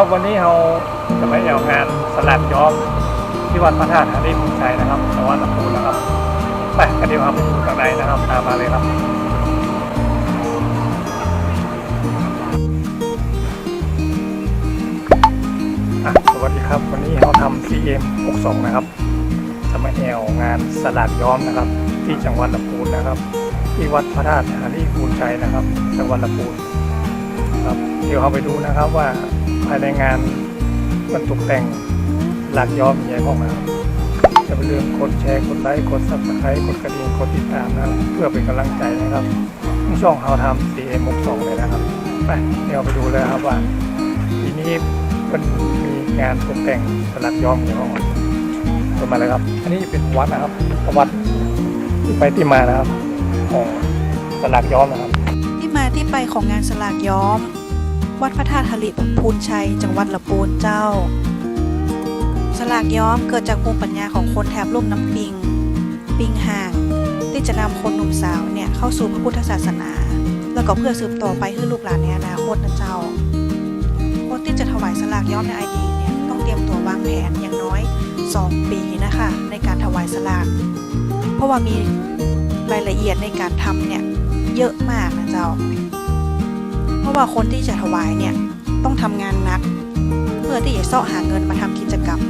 ครับวันนี้เราจะไปเอางานสลัดย้อมที่วัดพระธาตุฮาริพุนชัยนะครับจังหวัดลำพูนนะครับไปกันเดียวครับไปดูข้างในนะครับตามมาเลยครับสวัสดีครับวันนี้เราทำ CM 62นะครับจะมาแอวงานสลัดย้อมนะครับ ที่จังหวัดลำพูนนะครับ ที่วัดพระธาตุฮาริพุนชัยนะครับ จังหวัดลำพูนครับเดี๋ยวเราไปดูนะครับว่า ภายในงานมันตกแต่งหลักย้อมอย่างไรของมาจะเป็นเรื่องกดแชร์กดไลค์กดซับสไครต์กดกระดิ่งกดติดตามนะเพื่อเป็นกำลังใจนะครับช่องเราทำ CM 62เลยนะครับไปเดี๋ยวไปดูเลยครับว่าทีนี้มันมีงานตกแต่งสลักย้อมอย่างไรของมันเปิดมาเลยครับ อันนี้เป็นวัดนะครับวัดที่ไปที่มานะครับของสลักย้อมนะครับ ที่มาที่ไปของงานสลากย้อม วัดพระธาตุหริพูนชัย จังหวัดลำพูนเจ้า สลากย้อมเกิดจากภูมิปัญญาของคนแถบลุ่มน้ำปิง ปิงห่าง ที่จะนำคนหนุ่มสาวเนี่ยเข้าสู่พระพุทธศาสนา แล้วก็เพื่อสืบต่อไปให้ลูกหลานในอนาคตนะเจ้า คนที่จะถวายสลากย้อมในไอดีเนี่ยต้องเตรียมตัววางแผนอย่างน้อย 2 ปีนะคะในการถวายสลาก เพราะว่ามีรายละเอียดในการทำเนี่ยเยอะมากนะเจ้า ราะว่าคนที่จะถวายเนี่ยต้องทำงานหนัก เพื่อที่จะเสาะหาเงินมาทำกิจกรรม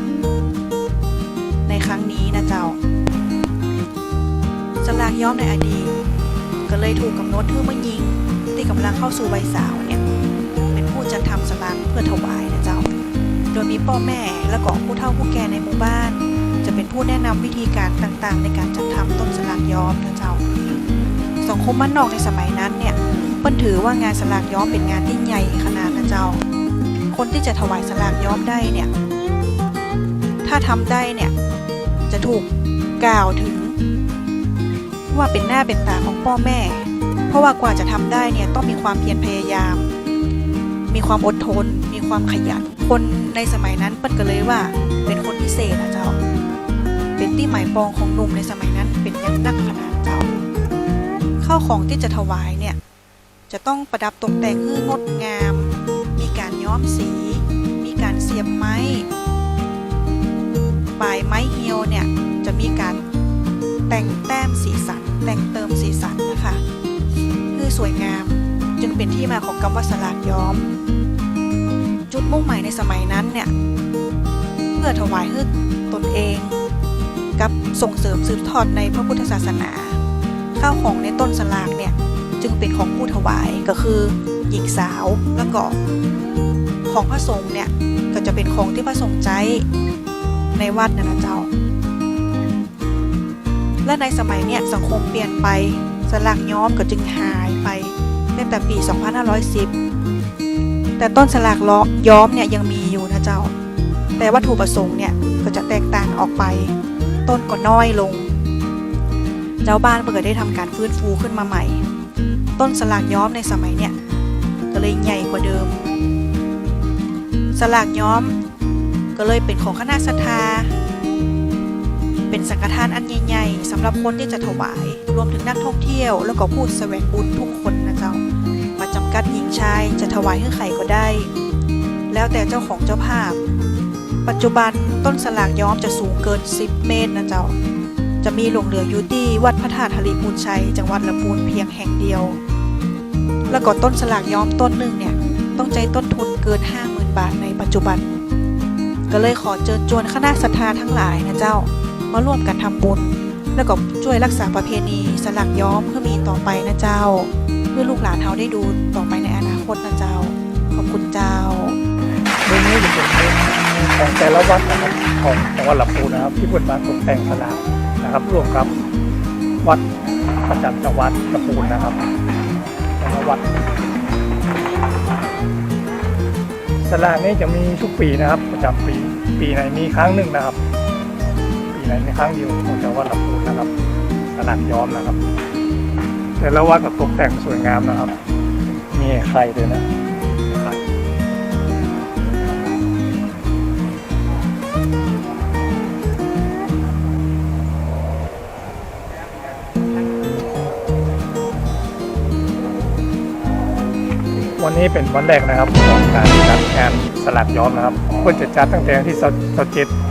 ในครั้งนี้นะเจ้าสลากย้อมในอดีตก็เลยถูกกำหนดเมื่อยิงที่กำลังเข้าสู่วัยสาวเนี่ยเป็นผู้จัดทำสลากเพื่อถวายนะเจ้า โดยมีพ่อแม่และก็ผู้เฒ่าผู้แก่ในหมู่บ้าน จะเป็นผู้แนะนำวิธีการต่างๆ ในการจัดทำต้นสลากย้อมนะเจ้า งคมบ้านนอกในสมัยนั้นเนี่ยเปิ้นถือว่างานสลากย้อมเป็นงานที่ใหญ่ขนาดนะเจ้า คนที่จะถวายสลากย้อมได้เนี่ย ถ้าทำได้เนี่ยจะถูกกล่าวถึง ว่าเป็นหน้าเป็นตาของพ่อแม่ เพราะว่ากว่าจะทำได้เนี่ยต้องมีความเพียรพยายาม มีความอดทน มีความขยัน คนในสมัยนั้นเปิ้นก็เลยว่าเป็นคนพิเศษนะเจ้า เป็นที่หมายปองของหนุ่มในสมัยนั้นเป็นยังนักขนาดาข้าวของที่จะถวายเนี่ย จะต้องประดับตกแต่งให้งดงาม มีการย้อมสี มีการเสียบไม้ปลายไม้เฮียวเนี่ย จะมีการแต่งแต้มสีสัน แต่งเติมสีสันนะคะคือสวยงามจึงเป็นที่มาของคำว่าสลากย้อม จุดมุ่งหมายในสมัยนั้นเนี่ย เพื่อถวายให้ตนเอง กับส่งเสริมสืบทอดในพระพุทธศาสนา ข้าวของในต้นสลากเนี่ยจึงเป็นของผู้ถวายก็คือหญิงสาวแล้วก็ของพระสงฆ์เนี่ยก็จะเป็นของที่พระสงฆ์ใจในวัดนะนะเจ้า และในสมัยเนี่ยสังคมเปลี่ยนไปสลากย้อมก็จึงหายไปตั้งแต่ปี 2510 แต่ต้นสลากล้อย้อมเนี่ยยังมีอยู่นะเจ้า แต่วัตถุประสงค์เนี่ยก็จะแตกต่างออกไป ต้นก็น้อยลง เจ้าบ้านเปิดได้ทำการฟื้นฟูขึ้นมาใหม่ ต้นสลากย้อมในสมัยเนี่ยก็เลยใหญ่กว่าเดิม สลากย้อม ก็เลยเป็นของคณะศรัทธา เป็นสังฆทานอันใหญ่ๆสำหรับคนที่จะถวาย รวมถึงนักท่องเที่ยว แล้วก็ผู้แสวงบุญทุกคนนะเจ้ามาจำกัดหญิงชายจะถวายให้ใครก็ได้ แล้วแต่เจ้าของเจ้าภาพ ปัจจุบันต้นสลากย้อมจะสูงเกิน 10 เมตรนะเจ้า จะมีหลงเหลืออยู่ที่วัดพระธาตุหริพูนชัย จังหวัดลำพูนเพียงแห่งเดียว แล้วก็ต้นสลากย้อมต้นหนึ่งเนี่ย ต้องใจต้นทุนเกิน 50,000 บาทในปัจจุบัน ก็เลยขอเชิญชวนคณะศรัทธาทั้งหลายนะเจ้า มาร่วมกันทำบุญ แล้วก็ช่วยรักษาประเพณีสลักย้อมเพื่อมีต่อไปนะเจ้า เพื่อลูกหลานเขาได้ดูต่อไปในอนาคตนะเจ้า ขอบคุณเจ้าเรื่องนี้เป็นเรื่องของแต่ละวัดนะครับของจังหวัดลำพูนนะครับ ที่เปิดมาตกแต่งสลาก นะครับร่วมกับวัดประจำจังหวัดลำพูนนะครับและวัดสลากนี้จะมีทุกปีนะครับ ประจำปีปีไหนมีครั้งหนึ่งนะครับ ปีไหนมีครั้งเดียวของจังหวัดลำพูนนะครับสลากย้อมนะครับ แต่ละวัดก็ตกแต่งสวยงามนะครับ มีไข่ด้วยนะ วันนี้เป็นวันแรกนะครับของการจัดงานสลักย้อมนะครับเพื่อจะจัดตั้งแต่วันที่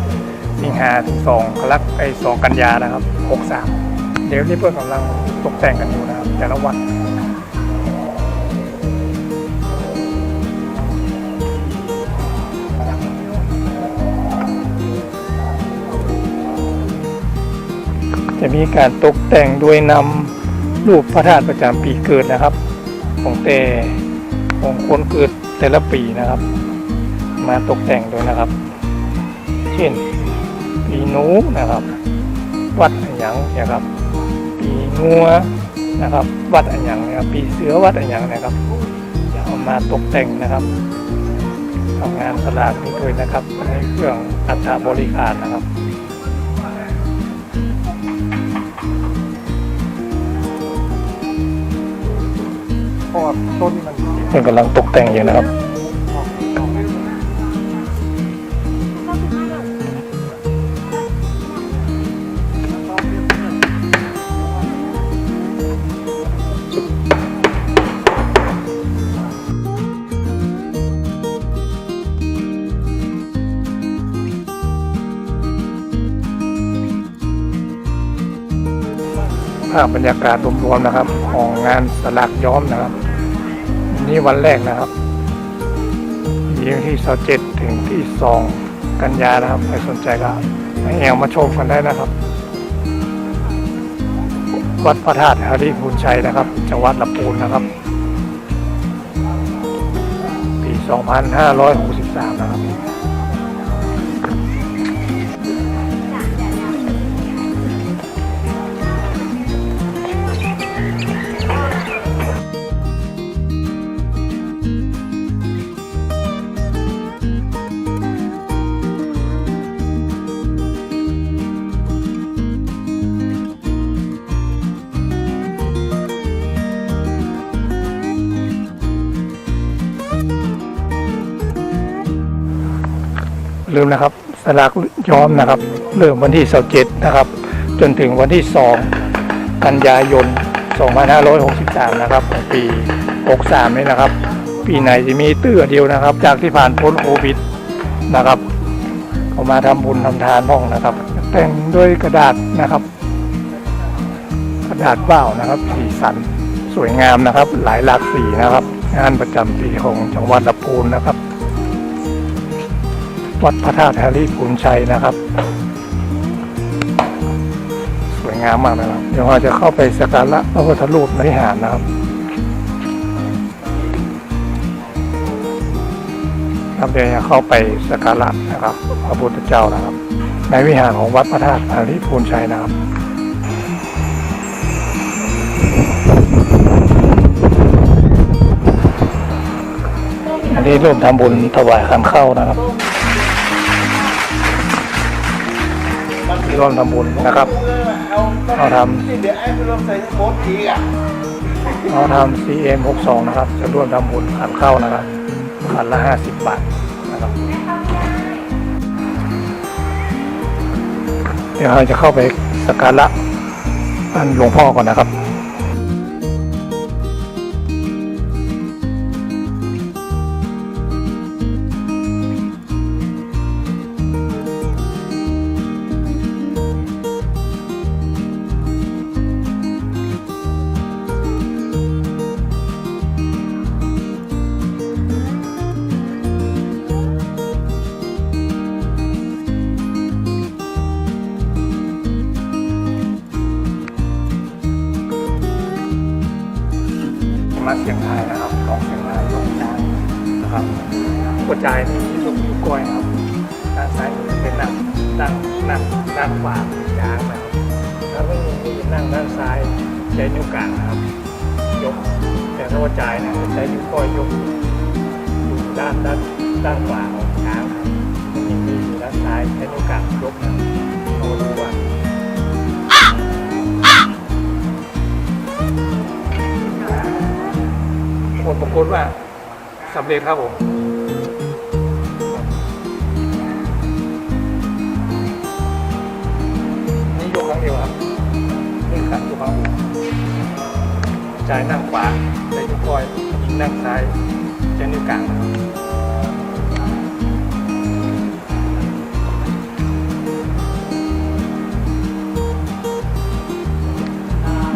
27สิงหาถึง2กรกฎาคมไอ้2กันยานะครับ63เดี๋ยวนี้เพื่อนกำลังตกแต่งกันอยู่นะครับ แต่ละวันจะมีการตกแต่งด้วยนำรูปพระธาตุประจำปีเกิดนะครับ ของแต่ ของคนเกิดแต่ละปีนะครับ มาตกแต่งด้วยนะครับ เช่น ปีหนูนะครับ วัดอันหยังนะครับ ปีงัวนะครับ วัดอันหยังนะครับปีเสือวัดอันหยังนะครับจะเอามาตกแต่งนะครับทำงานสลากนี้ด้วยนะครับในเครื่องอัฐบริการนะครับเพราะว่าต้นมัน นกำลังตกแต่งอยู่นะครับ ภาพบรรยากาศรวมๆนะครับ ของงานสลักย้อมนะครับ นี่วันแรกนะครับยิงที่สเจ็ดถึงที่สองกันยานะครับใครสนใจก็ให้แอวมาชมกันได้นะครับ วัดพระธาตุฮาริพูนชัยนะครับ จังหวัดลำพูนนะครับ ปี 2563 นะครับ ลืมนะครับสลากย้อมนะครับ เริ่มวันที่27นะครับ จนถึงวันที่ 2 กันยายน 2563 นะครับของปี 63 นี้นะครับ ปีไหนจะมีเตื้อเดียวนะครับ จากที่ผ่านพ้นโควิดนะครับเขามาทำบุญทำทานบ้องนะครับ แต่งด้วยกระดาษนะครับ กระดาษว่านะครับ สีสันสวยงามนะครับ หลายหลากสีนะครับ งานประจำปีของจังหวัดลำพูนนะครับ วัดพระธาตุแฮร์รี่ภูนชัยนะครับ สวยงามมากนะครับ เดี๋ยวเราจะเข้าไปสักการะพระพุทธรูปในวิหารนะครับครับเดี๋ยวจะเข้าไปสักการะนะครับ พระพุทธเจ้านะครับ ในวิหารของวัดพระธาตุแฮร์รี่ภูนชัยนะครับอันนี้ร่วมทำบุญถวายขันเข้านะครับ ร่วมทำบุญนะครับเราทเดี๋ยวไอ้เราใส่ทั้งหมดอีกอะำเราทำ CM 62นะครับ จะร่วมทำบุญขันเข้านะครับขันละ 50 บาทนะครับเดี๋ยวเราจะเข้าไปสักการะอันหลวงพ่อก่อนนะครับ ด้านด้านขวาของช้างมันยังมีอยู่ด้านซ้ายใช้นิ้วกางยกนะครัว่าผลปรากฏว่าสำเร็จครับผมนี่ยกครั้งเดียวครับนี่ขันยกครั้งเดียวจ่ายนั่งขวาใจยกก้อยยิงนั่งซ้ายจะนิ้วกลางนะครับ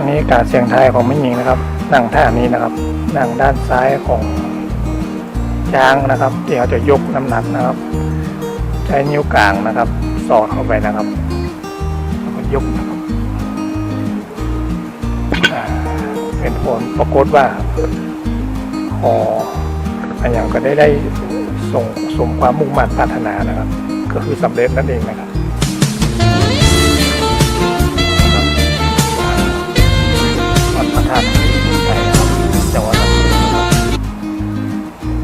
อันนี้การเสียงไทยของไม่หญิงนะครับนั่งท่านี้นะครับนั่งด้านซ้ายของช้างนะครับที่เขาจะยกน้ำหนักนะครับ ใช้นิ้วกลางนะครับ สอดเข้าไปนะครับแล้วก็ยกนะครับเป็นผลปรากฏว่าคออันอย่างก็ได้ได้ส่งสมความมุ่งมั่นปรารถนานะครับ ก็คือสำเร็จนั่นเองนะครับ วัดพระธาตุไทยนะครับจังหวัดลำพูน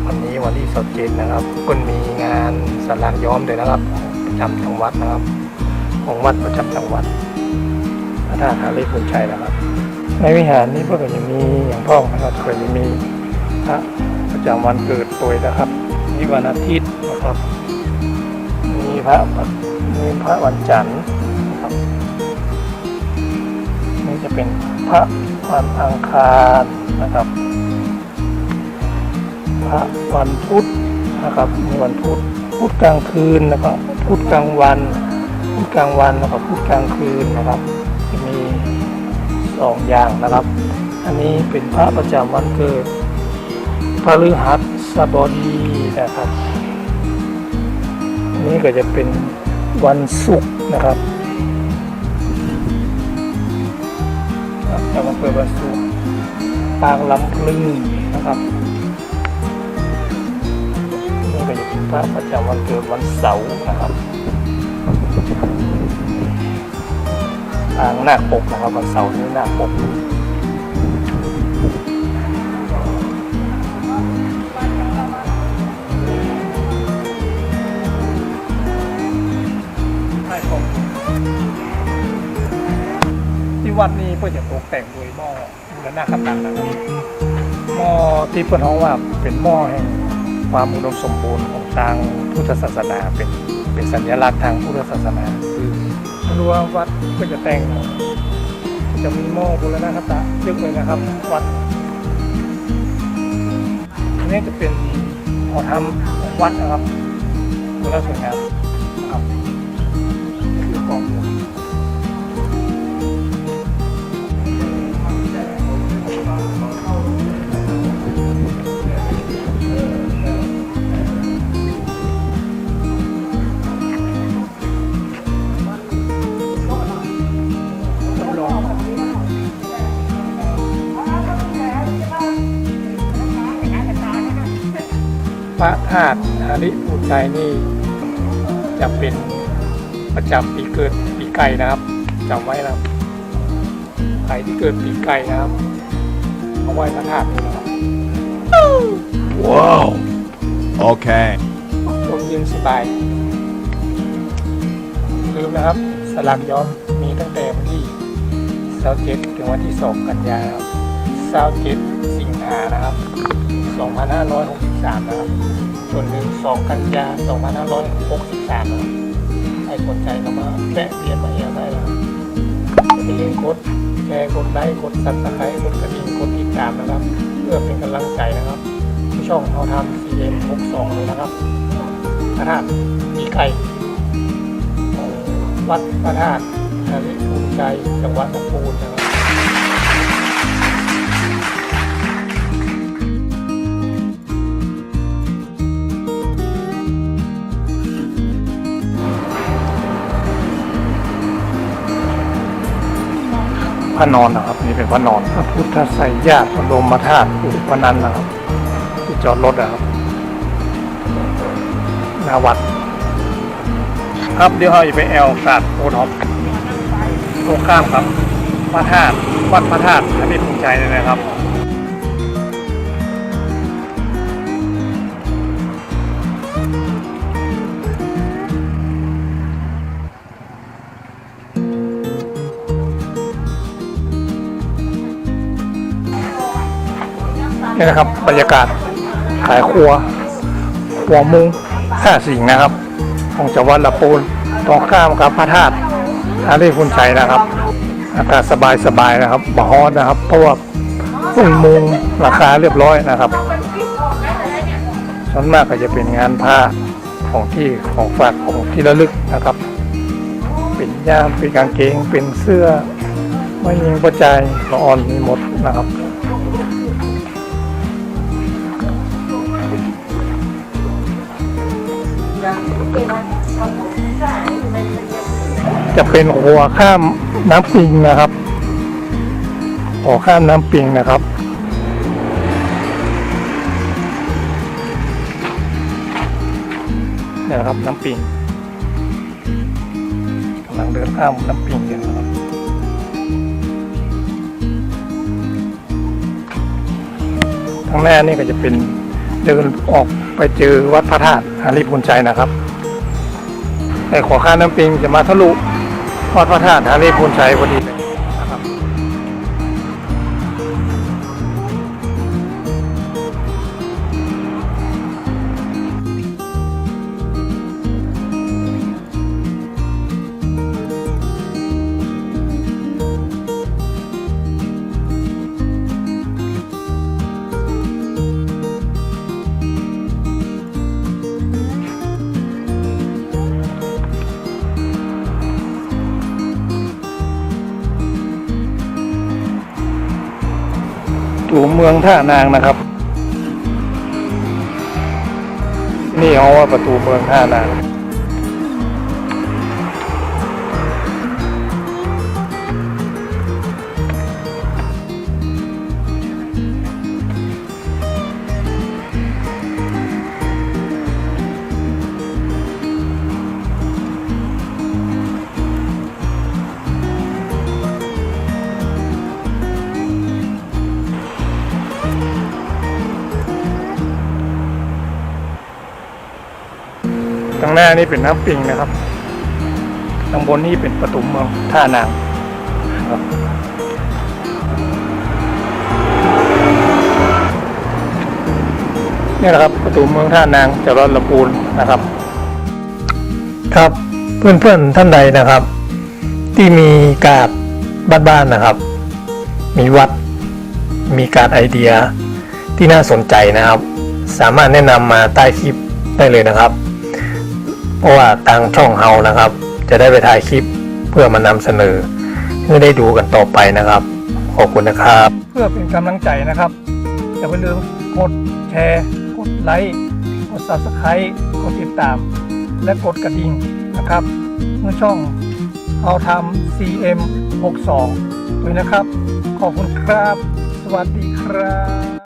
วันนี้วันที่สดเจ็ดนะครับคุณมีงานสลากย้อมเลยนะครับประจำจังหวัดนะครับ ของวัดประจำจังหวัดพระธาตุหาริพุนชัยนะครับ ในวิหารนี้เพื่อก็ยังมีอย่างพ่อนะครับก็ยังมีพระประจำวันเกิดตัวนะครับมีวันอาทิตย์นะครับมีพระมีพระวันจันทร์นะครับนี่จะเป็นพระ วันอังคารนะครับ พระวันพุธนะครับมีวันพุธพุธกลางคืนนะครับพุธกลางวันพุธกลางวันนะครับพุธกลางคืนนะครับจะมีสองอย่างนะครับ อันนี้เป็นพระประจำวันเกิดพระฤหัสบดีนะครับนนี้ก็จะเป็นวันศุกร์นะครับ จะมาเกิดวันศุกร์ปางลำพลึงนะครับนี่ก็จะเป็นพระประจำวันเกิดวันเสาร์นะครับทางหน้าปกนะครับวันเสาร์นี้หน้าปก วัดนี้เพื่อจะตกแต่งโดยหม้อบูรณะกำลังนะครับหม้อที่เพื่อนเขาว่าเป็นหม้อแห่งความอุดมสมบูรณ์ของทางพุทธศาสนาเป็นเป็นสัญลักษณ์ทางพุทธศาสนาคือรู้ว่าวัดก็จะแต่ง จะมีหม้อบูรณะคตะเยอะเลยนะครับวัดนี้จะเป็นหอธรรมของวัดนะครับดูแลวสวยงาม พระธาตุหาริภูนชัยนี่จะเป็นประจำปีเกิดปีไก่นะครับจำไว้นะครับใครที่เกิดปีไก่นะครับมาไหว้พระธาตุนี้นะครับ Whoa. Okay. ลมเย็นสบายลืมนะครับสลักย้อมมีตั้งแต่วันที่27ถึงวันที่ 2 กันยายนครับ27สิงหานะครับ 2563 นะครับส่วนหนึ่ง2 กันยา 2563 นะครับใครสนใจก็มาแวะเวียนมาเองได้นะครับอย่าลืมกดแชร์กดไลค์กดซับสไครต์กดกระดิ่งกดติดตามนะครับ เพื่อเป็นกำลังใจนะครับที่ช่องเขาทำ CM 62เลยนะครับพระธาตุปีไก่วัดพระธาตุหาริภูมิใจจังหวัดลำพูนนะครับ พระนอนนะครับ นี่เป็นพระนอนพระพุทธไสยญาติพระบรมธาตุอุปนันนะครับ ที่จอดรถนะครับนาวัดครับเดี๋ยวเราจะไปแอลกาดโอท็อปตรงข้ามครับพระธาตุวัดพระธาตุอันนี้ภูมิใจเลยนะครับ นี่นะครับ บรรยากาศขายครัวหัวมุงห้าสิ่งนะครับ ของจังหวัดลำพูนตรงข้ามกับพระธาตุอารีพุนชัยนะครับ อากาศสบายสบายๆนะครับบ่ฮ้อนนะครับ เพราะว่าพุ่งมุงราคาเรียบร้อยนะครับส่วนมากก็จะเป็นงานผ้าของที่ของฝากของที่ระลึกนะครับ เป็นย่ามเป็นกางเกงเป็นเสื้อไม่ยิงประจายละอ่อนมีหมดนะครับ จะเป็นหัวข้ามน้ำปิงนะครับหัวข้ามน้ำปิงนะครับ เนี่ยครับน้ำปิงกำลังเดินข้ามน้ำปิงอยู่นะครับทางหน้านี่ก็จะเป็นเดินออกไปเจอวัดพระธาตุอารีพุนชัยนะครับแต่ขอข้ามน้ำปิงจะมาทะลุ วัดพระธาตุทะเลพูนชัยพอดีเลย ท่านางนะครับ นี่เขาว่าประตูเมืองท่านาง หน้านี่เป็นน้ำปิงนะครับข้างบนนี่เป็นประตูเมืองท่านางครับนี่แหละครับประตูเมืองท่านางจังหวัดลำพูนนะครับ ครับเพื่อนๆท่านใดนะครับ ที่มีการ์ดบ้านๆนะครับ มีวัด มีการไอเดียที่น่าสนใจนะครับ สามารถแนะนำมาใต้คลิปได้เลยนะครับ เพราะว่าทางช่องเฮานะครับ จะได้ไปถ่ายคลิปเพื่อมานำเสนอให้ได้ดูกันต่อไปนะครับ ขอบคุณนะครับ เพื่อเป็นกำลังใจนะครับอย่าลืมกดแชร์กดไลค์กด subscribe กดติดตาม และกดกระดิ่งนะครับเมื่อช่องเฮาทำ CM 62ด้วยนะครับ ขอบคุณครับ สวัสดีครับ